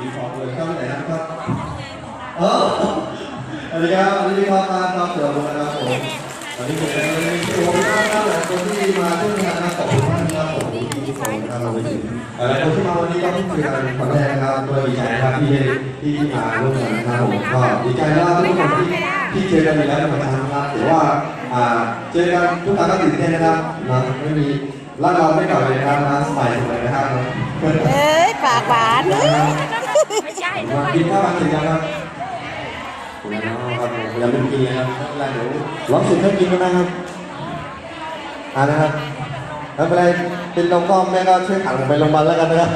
มีฟองเลยเข้าไปไหนนะครับเออสวัสดีครับสวัสดีครับมาครับเสือบุญนะครับผมวันนี้เป็นวันนี้ที่ผมนะครับหลายคนที่มาช่วยงานนะขอบคุณมากครับผมที่ทุกคนนะครับเราไปถึงหลายคนที่มาวันนี้ก็เพิ่งคุยกันครั้งแรกนะครับตัวดีใจนะครับที่ที่มาร่วมงานนะครับผมก็ดีใจนะครับทุกคนที่ที่เจอกันอยู่แล้วในวันนั้นนะครับถือว่าอ่าเจอกันทุกครั้งก็ตื่นเต้นนะครับนะไม่มีร่างเราไม่กลับเลยนะครับนะสบายสุดเลยนะครับเอ้ยปากหวาน เอ้ยกินข้าวกันหรือยังครับคุณน้องครับยังไม่กินเลยครับไม่เป็นไรเดี๋ยวร้องสุดให้กินด้วยนะครับอ่านะครับไม่เป็นไรเป็นน้องก้อมแม่ก็ช่วยขังผมไปโรงพยาบาลแล้วกันนะครับ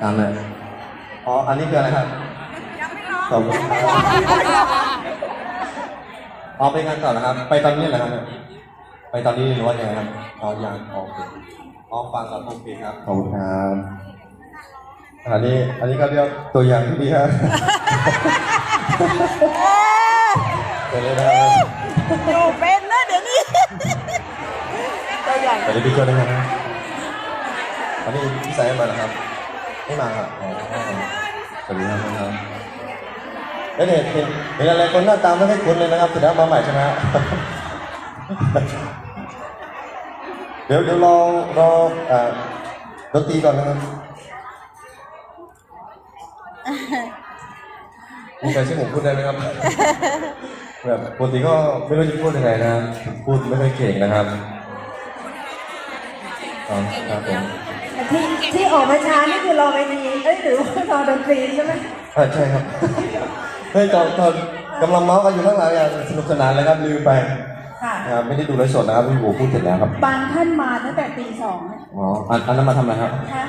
ตามเลยอ๋ออันนี้คืออะไรครับขอบคุณครับอ๋อไปงานต่อนะครับ ไปตอนนี้เหรอครับ ไปตอนนี้หรือว่ายังไงครับอ๋อยังโอเค อ๋อฟังกับโอเคครับขอบคุณครับอันนี้อันนี้ก็เรียกตัวอย่างที่ดีครับไปเลยนะครับอยู่เป็นนะเดี๋ยวนี้ตัวอย่างไปเลยพี่โจ้ด้วยนะครับอันนี้พี่สายมาแล้วครับไม่มาครับอ๋อสวัสดีครับน้องๆเอ้ยเห็นเห็นเห็นอะไรคนหน้าตาไม่ค่อยคุ้นเลยนะครับแสดงว่ามาใหม่ใช่ไหมฮะ เดี๋ยวเดี๋ยวรอรออ่าดนตรีก่อนนะครับมีใครช่วยผมพูดได้ไหมครับแบบปกติก็ไม่รู้จะพูดยังไงนะครับพูดไม่ค่อยเก่งนะครับอ๋อครับผมที่ที่ออกมาช้านี่คือรอเวทีเอ้ยหรือว่ารอดนตรีใช่ไหมอ่าใช่ครับเฮ้ยตอนตอนกำลังเมาส์กันอยู่ข้างหลังอย่างสนุกสนานเลยครับลืมไป ค่ะ นะครับไม่ได้ดูไลฟ์สดนะครับพี่บูพูดเสร็จแล้วครับ บางท่านมาตั้งแต่ตีสองอ๋ออันอันนั้นมาทำอะไรครับนะคะ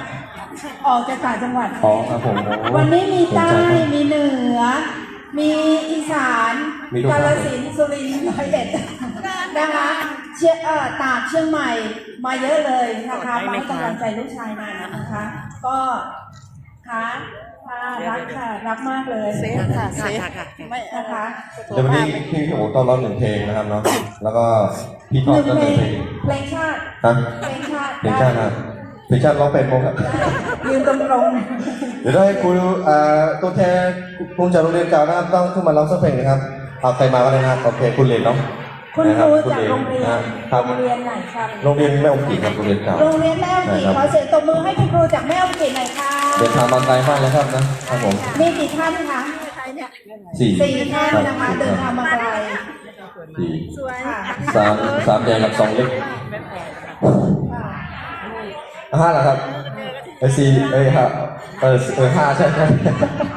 ออกจากต่างจังหวัด อ๋อครับผมโอ้วันนี้มีใต้ เห็นใจครับ มีเหนือ มีอีสานมีทุกกาภาคฬสินธุ์สุรินทร์ร้อยเอ็ดนะคะเชียเอ่อตากเชียงใหม่มาเยอะเลยนะคะมาให้กำลังใจลูกชายมานะคะ ก็ ค่ะค่ะรักค่ะ รักมากเลยเซฟค่ะเซฟไม่นะคะเดี๋ยววันนี้พี่พี่โอ๋ต้อนรับหนึ่งเพลงนะครับเนาะ แล้วก็พี่ทหอดนึ่งก็เพหลนึ่งงเพลง เพลงชาติฮะเพลงชาติเพลงชาตินะครับเพลงชาติร้องเป็นโมครับยืนตรงตรงเดี๋ยวได้ครูอ่าตัวแทนครูจากโรงเรียนเก่านะครับต้องขึ้นมาร้องสักเพลงนะครับเอาใครมาก็ได้นะครับโอเคคุณเหรียญเนาะๆ คุณนะครับรูคุณจากเหรียญโรงเรียนนะครับ โรงเรียนไหนครับโรงเรียนแม่อมกีครับโรงเรียนเก่าโรงเรียนแม่อมกีครับขอเสียงตบมือให้คุณครูจากแม่อมกีหน่อยค่ะเดินทางมาไกลมากเลยครับนะครับผมมีกี่ท่านคะสี่สี่ท่านครับนะคะเดินทางมาไกลสี่สวยค่ะสามสามแดงกับสองเล็กค่ะห้าเหรอครับเออสี่เอ้ยห้าเออเออห้าใช่ใช่อ่า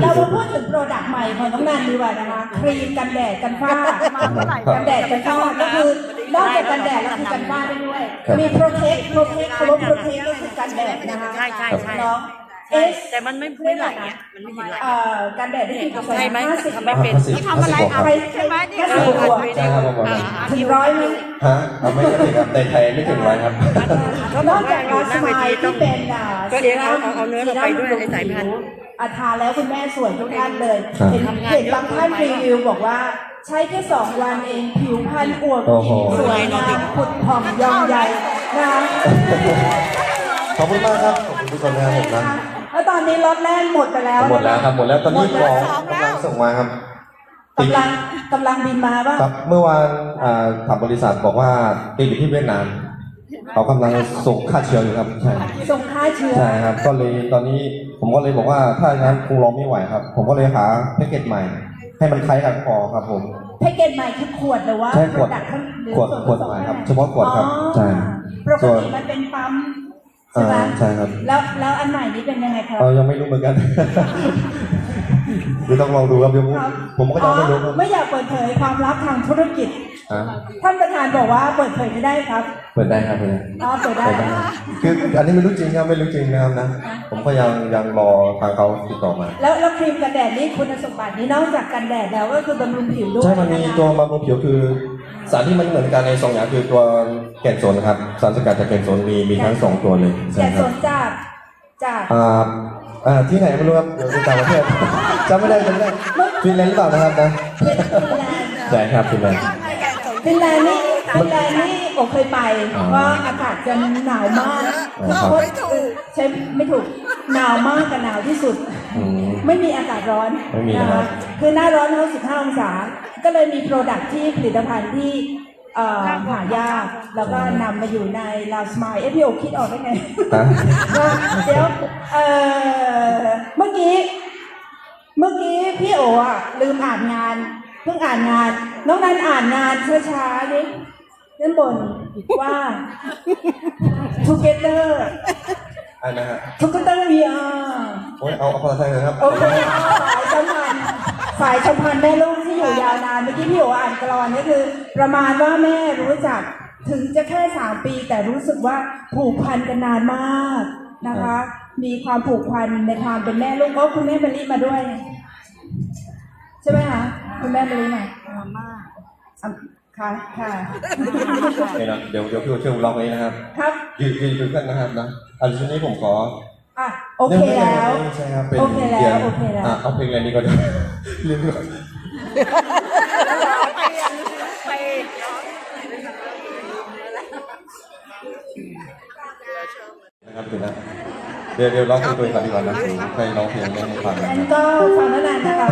เรามาพูดถึงโปรดักต์ใหม่ของน้องนันดีกว่านะคะครีมกันแดดกันฝ้ากันแดดกันฝ้าก็คือนอกจากกันแดดแล้วคือกันฝ้าได้ด้วยมีโปรเทคโปรเทคคำว่าโปรเทคก็คือกันแดดนะคะใช่ใช่ใช่เนาะเอสแต่มันไม่ไม่ไหลอะมันไม่เห็นไหลเอ่อกันแดดได้ถึงกับใช่ไหมห้าสิบทำไม่เป็นห้าสิบทำอะไรห้าสิบหกครับใครใคร ก็สิบบวกใช่ครับผมถึงร้อยไหมฮะเอาไม่ถึงครับในไทยไม่ถึงร้อยครับนอกจากลาสไมล์ที่เป็นอ่าก็เดี๋ยวเอาเอาเอาเนื้อเราไปด้วยในสายพันธุ์อาทานแล้วคุณแม่สวยทุกท่านเลยครับ เห็นเห็นบางท่านรีวิวบอกว่า ใช้แค่สองวันเองผิวพรรณอวบอิ่มสวยงามผุดผ่องยองใหญ่นะขอบคุณมากครับขอบคุณทุกคนนะครับผมนะแล้วตอนนี้ล็อตแรกหมดไปแล้วหมดแล้วครับหมดแล้วตอนนี้ของกำลังส่งมาครับ กำลังกำลังบินมาป่ะครับเมื่อวานอ่าทางบริษัทบอกว่าติดอยู่ที่เวียดนามเขากำลังส่งค่าเชื้ออยู่ครับใช่ส่งค่าเชื้อใช่ครับ ก็เลยตอนนี้ผมก็เลยบอกว่าถ้าอย่างนั้นคงรอไม่ไหวครับ ผมก็เลยหาแพ็กเกจใหม่ ให้มันคล้ายกันพอครับผมแพ็กเกจใหม่คือขวดหรือว่าใช่ขวดโปรดักต์ข้างหรือขวดส่นขวดผสใหม่ครับข้างในเฉพาะขวดครับอ๋อใช่ปกส่วนติมันเป็นปั๊มใช่ไหมอ่าใช่ครับ แล้วแล้วอันใหม่นี้เป็นยังไงครับเรายังไม่รู้เหมือนกัน เดี๋ยวต้องลองดูครับเดี๋ยวผมครับผมก็ยังไม่รู้คอ๋รัอบไม่อยากเปิดเผยความลับทางธุรกิจอะท่านประธานบอกว่าเปิดเผยไม่ได้ครับเปิดได้ครับเปิดได้อ๋อเปิดได้เปิดได้ครับคืออันนี้ไม่รู้จริงครับไม่รู้จริงนะครับนะ ผมก็ยังยังรอทางเขาติดต่อมา แล้วแล้วครีมกันแดดนี่คุณสมบัตินี่นอกจากกันแดดแล้วก็คือบำรุงผิวด้วยใช่ มันมีะคะตัวบำรุงผิวคือสารที่มันเหมือนกันในสองอย่างคือตัวแก่นโซนนะครับ สารสกัดจากแก่นโซนมีมีทั้งสองตัวเลยใช่แก่คสรับนจากจาก อ่าอ่าที่ไหนไม่รู้ครับเดี๋ยวไปต่างประเทศ จำไม่ได้จำไม่ได้ฟินแลนด์หรือเปล่านะครับนะเป็นฟินแลนด์ใช่ครับฟินแลนด์ฟินแลนด์นี่ฟินแลนด์นี่โอเคยไปอ๋อว่าอากาศจะหนาวมากอ๋อครับไม่ถูกใช่ไม่ถูกหนาวมากกับหนาวที่สุดอืมไม่มีอากาศร้อนไม่มีนะนะครัคะบคือหน้าร้อนเขา15องศา ก็เลยมีโปรดักที่ผลิตภัณฑ์ที่เอ่อหายากแล้วก็นำมาอยู่ในลาวสมายเอพีโอคิดออกได้ไงนะเดี๋ยวเอ่อเมื่อกี้ เมื่อกี้พี่โออะ ลืมอ่านงาน เพิ่งอ่านงาน น้องนันอ่านงานช้าๆดิด้านบนว่า together อันนะฮะ together we are โอ้ยเอาเอาภาษาไทยเลยครับ โอเคสายสัมพันธ์สายสัมพันธ์แม่ลูกที่อยู่ยาวนานเมื่อกี้พี่โออ่านกรอนก็คือ ประมาณว่าแม่รู้จักถึงจะแค่สามปีแต่รู้สึกว่าผูกพันกันนานมากนะคะ มีความผูกพันในความเป็นแม่ลูกเพราะคุณแม่เบลลี่มาด้วย ใช่ไหมคะคุณแม่เบลลี่มามาค่ะค่ะโอเคนะเดี๋ยวเดี๋ยวพี่โอช่วยผมร้องเองนะครับ ครับยืนยืนยืนกันนะครับนะอันนี้ผมขออะโอเคแล้วใช่ครับเป็นโอเคแล้วเดืนโอเคแล้วอะเอาเพลงอะไรดีก่อนดีลืมก่อนนะครับถึงนะ เดี๋ยวเดี๋ยวร้องเพลงตัวเองก่อนดีกว่านะผมใครร้องเพลงได้ให้ฟังนะงั้นครับก็ฟังแล้วนานนะคะ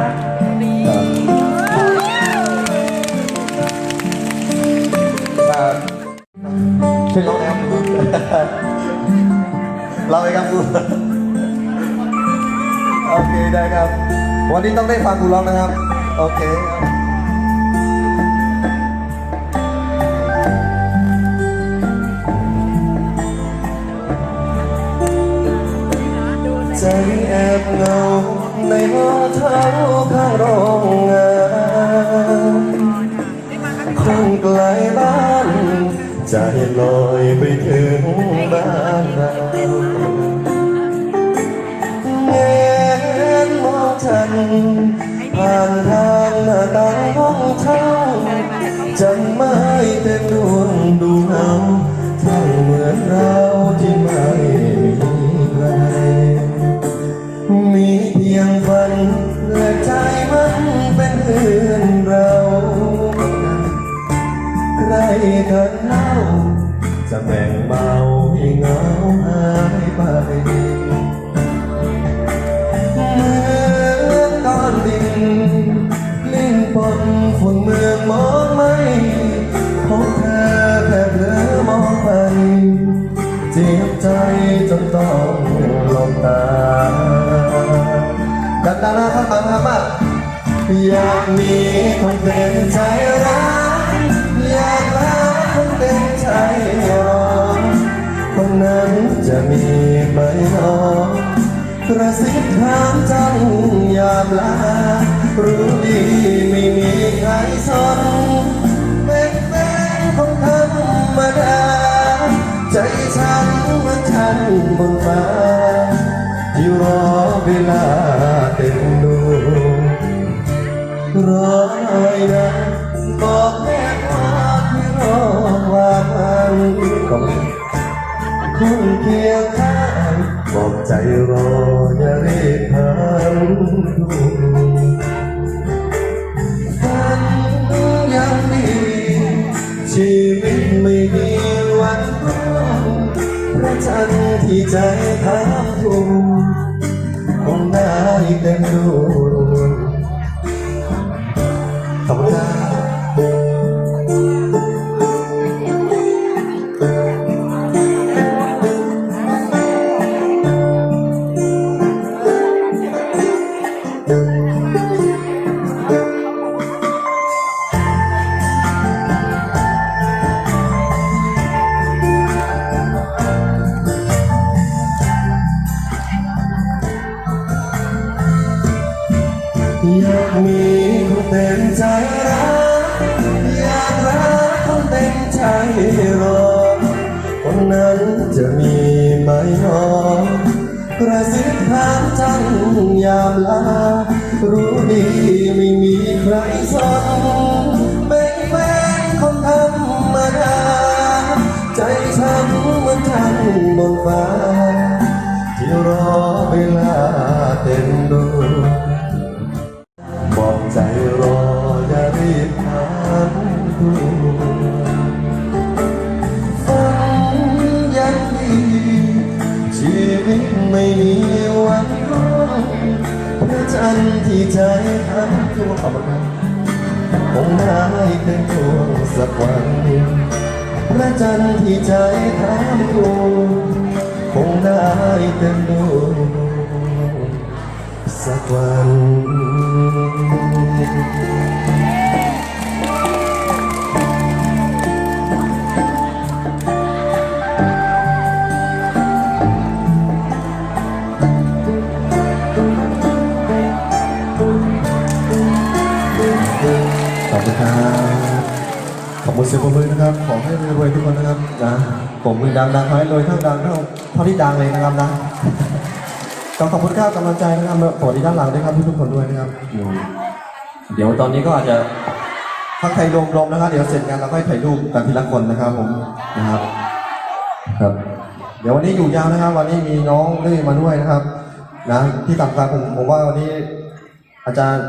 ครับช่วยร้องแล้วเราไปครับครูโอเคได้ครับ วันนี้ต้องได้ฟังครูร้องนะครับ โอเคครับ ใจแอบเหงาในห้องเท้าข้างโรงงานคนไกลบ้านใจลอยไปถึงบ้านเราแงนมองฉันผ่านทางหน้าต่างห้องเช่าจังไม่เต็มดวงดูเงาทั้งเหมือนเรา อยากมีคนเป็นใจรักอยากรักคนเป็นใจรอคนนั้นจะมีไหมหนอกระซิบถามจังยามลารู้ดีไม่มีใครสนเป็นแฟนของธรรมดาใจฉันเหมือนฉันบนฟ้าที่รอเวลา รอหน่อยนะบอกแม่ว่าที่รอว่ามันก็คุณเคียงข้างบอกใจรออย่ารีบพันทุกฝันยังดี ชีวิตไม่มีวันรุ่งพระจันทร์ที่ใจทำทุกคงได้เต็ม ดวง รอคนนั้นจะมีไหมหนอกระซิบถามจังยามลา รู้ดีไม่มีใครสนเป็นแฟนคนธรรมดา ใจฉันเหมือนฉันบนฟ้า ที่รอเวลาเต็มดวง อบคุณครับคงได้เป็นดวงสักวันพระจันทร์ที่ใจทั้งดวงคงได้เป็นดวงสักวัน ขอบคุณครับขอบคุณเสียงปรบมือนะครับ ขอให้รวยๆทุกคนนะครับนะผมมือดังๆขอให้รวยเท่าดังเท่าเท่าที่ดังเลยนะครับนะก็ขอบคุณครับกำลังใจนะครับสวัสดีด้านหลังด้วยครับทุกๆคนด้วยนะครับอืมเดี๋ยวตอนนี้ก็อาจจะพักไทยลมๆนะครับ เดี๋ยวเสร็จงานเราค่อยถ่ายรูปกันทีละคนนะครับผมนะครับ ครับ เดี๋ยววันนี้อยู่ยาวนะครับ วันนี้มีน้องดื้อมาด้วยนะครับ นะที่สำคัญผมผมว่าวันนี้อาจารย์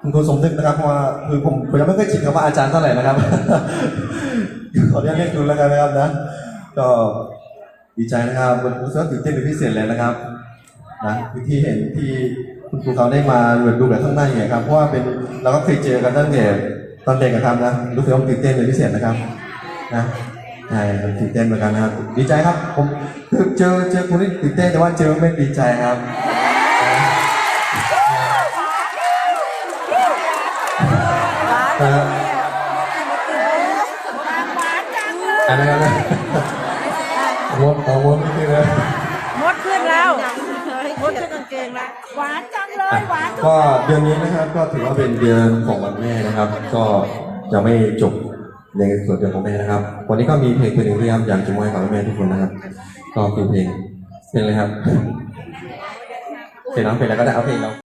คุณครูสมนึกนะครับเพราะว่าคือผมผมยังไม่เคยชินคำว่าอาจารย์เท่าไหร่นะครับ ขออนุญาตเรียกคุณแล้วกันนะครับนะ ก็ดีใจนะครับรู้สึกว่าตื่นเต้นเป็นพิเศษเลยนะครับนะที่เห็นที่คุณครูเขาได้มาเหมือนดูแบบข้างหน้าอย่างเงี้ยครับเพราะว่าเป็นเราก็เคยเจอกันตั้งแต่ตอนเด็กนะครับนะรู้สึกว่าตื่นเต้นเป็นพิเศษนะครับนะใช่ตื่นเต้นเหมือนกันนะครับดีใจครับ ผมเจอเจอคนที่ตื่นเต้นแต่ว่าเจอไม่ดีใจครับ อันนั้นนะมดเอามดนี่นะมดขึ้นแล้วมดขึ้นกางเกงแล้วหวานจังเลยหวานจังก็เดือนนี้นะครับก็ถือว่าเป็นเดือนของวันแม่นะครับ ก็ยังไม่จบในส่วนเดือนของแม่นะครับ วันนี้ก็มีเพลงเพลงหนึ่งที่ครับอยากจะมอบให้กับแม่ทุกคนนะครับ ก็คือเพลงเพลงอะไรครับเพลงน้องเพลงอะไรก็ได้เอาเพลงเรา